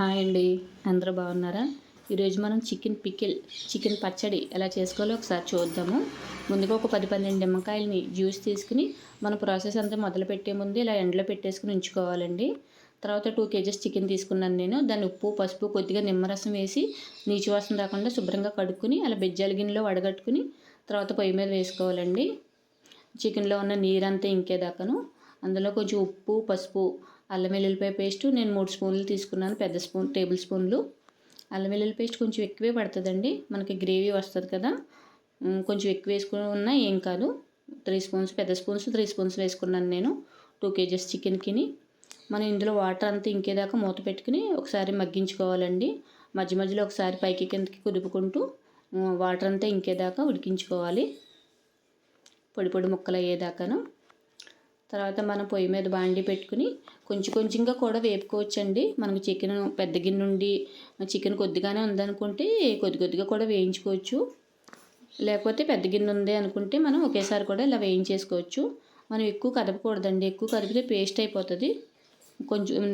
Hi అండి. అందరూ బాగున్నారా? ఈరోజు మనం చికెన్ పికిల్ చికెన్ పచ్చడి ఎలా చేసుకోవాలో ఒకసారి చూద్దాము. ముందుగా ఒక పది పన్నెండు నిమ్మకాయలని జ్యూస్ తీసుకుని మన ప్రాసెస్ అంతా మొదలు పెట్టే ముందు ఇలా ఎండలో పెట్టేసుకుని ఉంచుకోవాలండి. తర్వాత టూ కేజెస్ చికెన్ తీసుకున్నాను నేను. దాన్ని ఉప్పు పసుపు కొద్దిగా నిమ్మరసం వేసి నీచు వాసన రాకుండా శుభ్రంగా కడుక్కుని అలా బెజ్జాల గిన్నెలో వడగట్టుకుని తర్వాత పొయ్యి మీద వేసుకోవాలండి. చికెన్లో ఉన్న నీరంతా ఇంకేదాకాను. అందులో కొంచెం ఉప్పు పసుపు అల్లం వెల్లుల్లిపాయ పేస్ట్ నేను మూడు స్పూన్లు తీసుకున్నాను పెద్ద స్పూన్ టేబుల్ స్పూన్లు. అల్లం వెల్లుల్లి పేస్ట్ కొంచెం ఎక్కువే పడుతుందండి. మనకి గ్రేవీ వస్తుంది కదా. కొంచెం ఎక్కువ వేసుకుని ఉన్నా ఏం కాదు. త్రీ స్పూన్స్ పెద్ద స్పూన్స్ త్రీ స్పూన్స్ వేసుకున్నాను నేను. టూ కేజెస్ చికెన్కి మనం ఇందులో వాటర్ అంతా ఇంకేదాకా మూత పెట్టుకుని ఒకసారి మగ్గించుకోవాలండి. మధ్య మధ్యలో ఒకసారి పైకి కిందకి కుదుపుకుంటూ వాటర్ అంతా ఇంకేదాకా ఉడికించుకోవాలి. పొడి పొడి ముక్కలు అయ్యేదాకాను తర్వాత మనం పొయ్యి మీద బాండి పెట్టుకుని కొంచెం కొంచెంగా కూడా వేపుకోవచ్చండి. మనకు చికెన్ పెద్ద గిన్నె నుండి చికెన్ కొద్దిగానే ఉందనుకుంటే కొద్ది కొద్దిగా కూడా వేయించుకోవచ్చు. లేకపోతే పెద్ద గిన్నె ఉంది అనుకుంటే మనం ఒకేసారి కూడా ఇలా వేయించేసుకోవచ్చు. మనం ఎక్కువ కదపకూడదండి. ఎక్కువ కదిపితే పేస్ట్ అయిపోతుంది. కొంచెం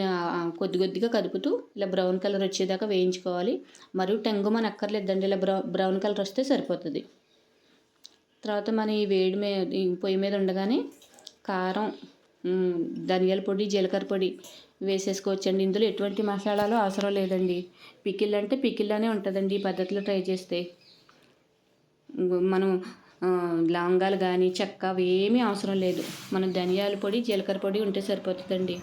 కొద్ది కొద్దిగా కదుపుతూ ఇలా బ్రౌన్ కలర్ వచ్చేదాకా వేయించుకోవాలి. మరియు టెంగు మన అక్కర్లేదండి ఇలా బ్రౌ బ్రౌన్ కలర్ వస్తే సరిపోతుంది. తర్వాత మన ఈ వేడి మీద పొయ్యి మీద ఉండగానే కారం ధనియాల పొడి జీలకర్ర పొడి వేసేసుకోవచ్చండి. ఇందులో ఎటువంటి మసాలాలు అవసరం లేదండి. పికిల్ అంటే పికిల్లానే ఉంటుందండి ఈ పద్ధతిలో ట్రై చేస్తే. మనం లవంగాలు కానీ చెక్క అవి ఏమీ అవసరం లేదు. మనం ధనియాల పొడి జీలకర్ర పొడి ఉంటే సరిపోతుందండి.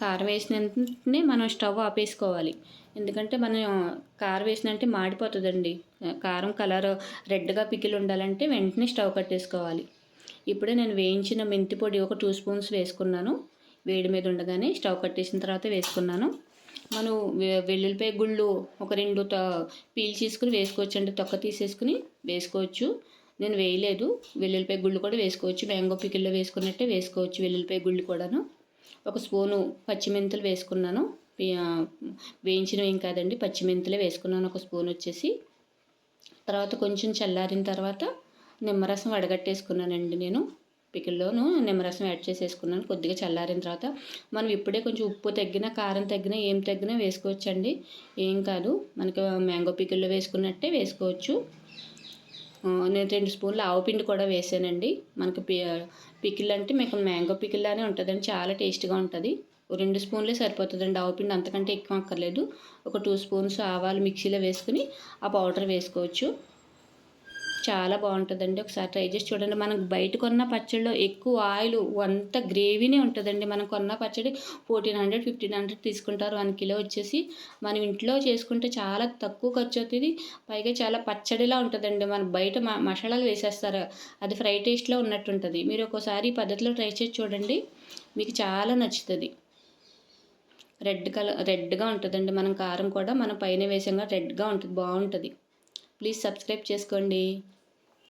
కారం వేసిన వెంటనే మనం స్టవ్ ఆపేసుకోవాలి. ఎందుకంటే మనం కారం వేసినంటే మాడిపోతుందండి. కారం కలర్ రెడ్గా పికిల్ ఉండాలంటే వెంటనే స్టవ్ కట్టేసుకోవాలి. ఇప్పుడే నేను వేయించిన మెంతి పొడి ఒక టూ స్పూన్స్ వేసుకున్నాను. వేడి మీద ఉండగానే స్టవ్ కట్టేసిన తర్వాత వేసుకున్నాను. మనం వెల్లుల్లిపాయ గుళ్ళు ఒక రెండు పీల్ చేసుకుని వేసుకోవచ్చు అండి తొక్క తీసేసుకుని వేసుకోవచ్చు. నేను వేయలేదు. వెల్లుల్లిపాయ గుళ్ళు కూడా వేసుకోవచ్చు. మ్యాంగో పికిల్లో వేసుకున్నట్టే వేసుకోవచ్చు వెల్లుల్లిపాయ గుళ్ళు కూడాను. ఒక స్పూను పచ్చిమెంతులు వేసుకున్నాను. వేయించినవి ఏం కాదండి. పచ్చిమెంతులే వేసుకున్నాను. ఒక స్పూన్ వచ్చేసి. తర్వాత కొంచెం చల్లారిన తర్వాత నిమ్మరసం వడగట్టేసుకున్నానండి నేను. పికిల్లోను నిమ్మరసం యాడ్ చేసేసుకున్నాను. కొద్దిగా చల్లారిన తర్వాత మనం ఇప్పుడే కొంచెం ఉప్పు తగ్గిన కారం తగ్గిన ఏం తగ్గినా వేసుకోవచ్చండి. ఏం కాదు మనకి మ్యాంగో పికిల్లో వేసుకున్నట్టే వేసుకోవచ్చు. నేను రెండు స్పూన్లు ఆవు పిండి కూడా వేసానండి. మనకి పికిల్ అంటే మీకు మ్యాంగో పికిల్లానే ఉంటుందండి. చాలా టేస్ట్గా ఉంటుంది. రెండు స్పూన్లే సరిపోతుందండి. ఆవు పిండి అంతకంటే ఎక్కువ అక్కర్లేదు. ఒక టూ స్పూన్స్ ఆవాలు మిక్సీలో వేసుకుని ఆ పౌడర్ వేసుకోవచ్చు. చాలా బాగుంటుందండి. ఒకసారి ట్రై చేసి చూడండి. మనం బయట కొన్న పచ్చడిలో ఎక్కువ ఆయిల్ అంత గ్రేవీనే ఉంటుందండి. మనం కొన్న పచ్చడి ఫోర్టీన్ హండ్రెడ్ ఫిఫ్టీన్ హండ్రెడ్ తీసుకుంటారు. వన్ కిలో వచ్చేసి మనం ఇంట్లో చేసుకుంటే చాలా తక్కువ ఖర్చు అవుతుంది. పైగా చాలా పచ్చడిలా ఉంటుందండి. మన బయట మసాలాలు వేసేస్తారు. అది ఫ్రై టేస్ట్లో ఉన్నట్టు ఉంటుంది మీరు ఒకసారి ఈ పద్ధతిలో ట్రై చేసి చూడండి. మీకు చాలా నచ్చుతుంది. రెడ్ కలర్ రెడ్గా ఉంటుందండి. మనం కారం కూడా మనం పైన వేసాం రెడ్గా ఉంటుంది. బాగుంటుంది. ప్లీజ్ సబ్స్క్రైబ్ చేసుకోండి.